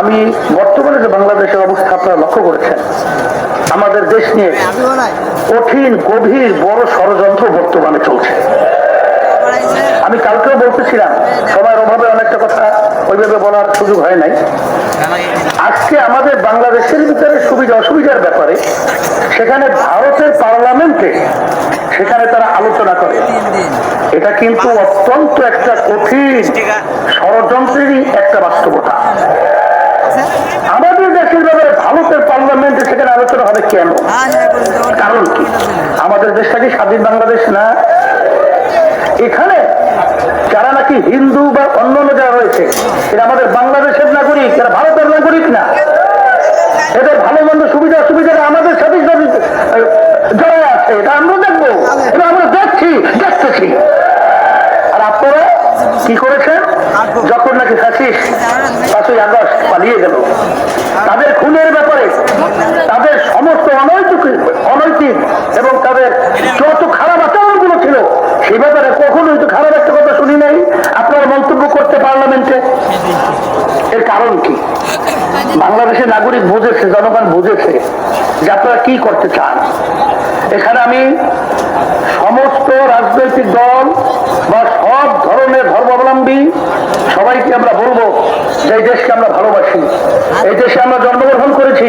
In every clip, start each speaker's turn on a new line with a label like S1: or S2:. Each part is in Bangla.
S1: আমি বর্তমানে যে বাংলাদেশের অবস্থা আপনারা লক্ষ্য করেছেন, আমাদের দেশ নিয়ে কঠিন, গভীর, বড় ষড়যন্ত্র বর্তমানে চলছে। আমি কালকেও বলতেছিলাম, সময়ের অভাবে অনেকটা কথা ওইভাবে বলার সুযোগ হয় নাই। আজকে আমাদের বাংলাদেশের ভিতরে সুবিধা, অসুবিধার ব্যাপারে সেখানে ভারতের পার্লামেন্টে সেখানে তারা আলোচনা করে। এটা কিন্তু অত্যন্ত একটা কঠিন ষড়যন্ত্রেরই একটা বাস্তবতা। আমাদের দেশের ব্যাপারে ভারতের পার্লামেন্টে সেখানে আলোচনা হবে কেন? কারণ কি আমাদের দেশটা কি স্বাধীন বাংলাদেশ না? এখানে যারা নাকি হিন্দু বা অন্যান্য যারা রয়েছে এরা আমাদের বাংলাদেশের নাগরিক এরা ভারতের নাগরিক না। এদের ভালো মন্দ সুবিধা অসুবিধা আমাদের সাথে জড়ায় আছে। এটা আমরা দেখব। এটা আমরা দেখছি দেখতেছি। আর আপনারা কি করেছেন? যখন নাকি ফ্যাসিস পাঁচই আগস্ট পালিয়ে গেল। তাদের খুনের ব্যাপারে, তাদের সমস্ত অনৈতিক অনৈতিক এবং তাদের যত খারাপ আচরণগুলো ছিল, সে ব্যাপারে কখনোই তো খারাপ একটা কথা শুনি নাই। আপনারা মন্তব্য করতে পার্লামেন্টে। এর কারণ কি? বাংলাদেশের নাগরিক বুঝেছে, জনগণ বুঝেছে যে আপনারা কি করতে চান। এখানে আমি সমস্ত রাজনৈতিক দল বা সব ধরনের ধর্মাবলম্বী সবাইকে আমরা বলব যে এই দেশকে আমরা ভালোবাসি এই দেশে আমরা জন্মগ্রহণ করেছি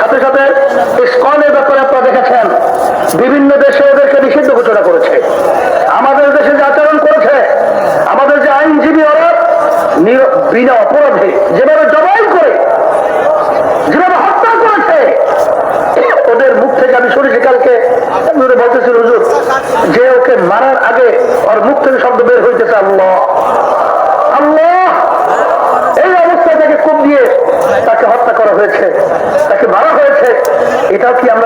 S1: সাথে সাথে ইস্কনের ব্যাপারে আপনারা দেখেছেন, বিভিন্ন দেশে ওদেরকে নিষিদ্ধ ঘোষণা করেছে। আমাদের দেশে যে আচরণ করেছে, আমাদের যে আইনজীবী ওরা বিনা অপরাধে যেভাবে জবাই করে, যেভাবে হত্যা করেছে, ওদের মুখ থেকে আমি শুনেছি কালকে হুজুরে বলতেছিল, হুজুর, যে ওকে মারার আগে ওর মুখ থেকে শব্দ বের হইতেছে আল্লাহ। আল্লাহ! এই অবস্থা তাকে কোপ দিয়ে তাকে হত্যা করা হয়েছে। এটাও কি আমরা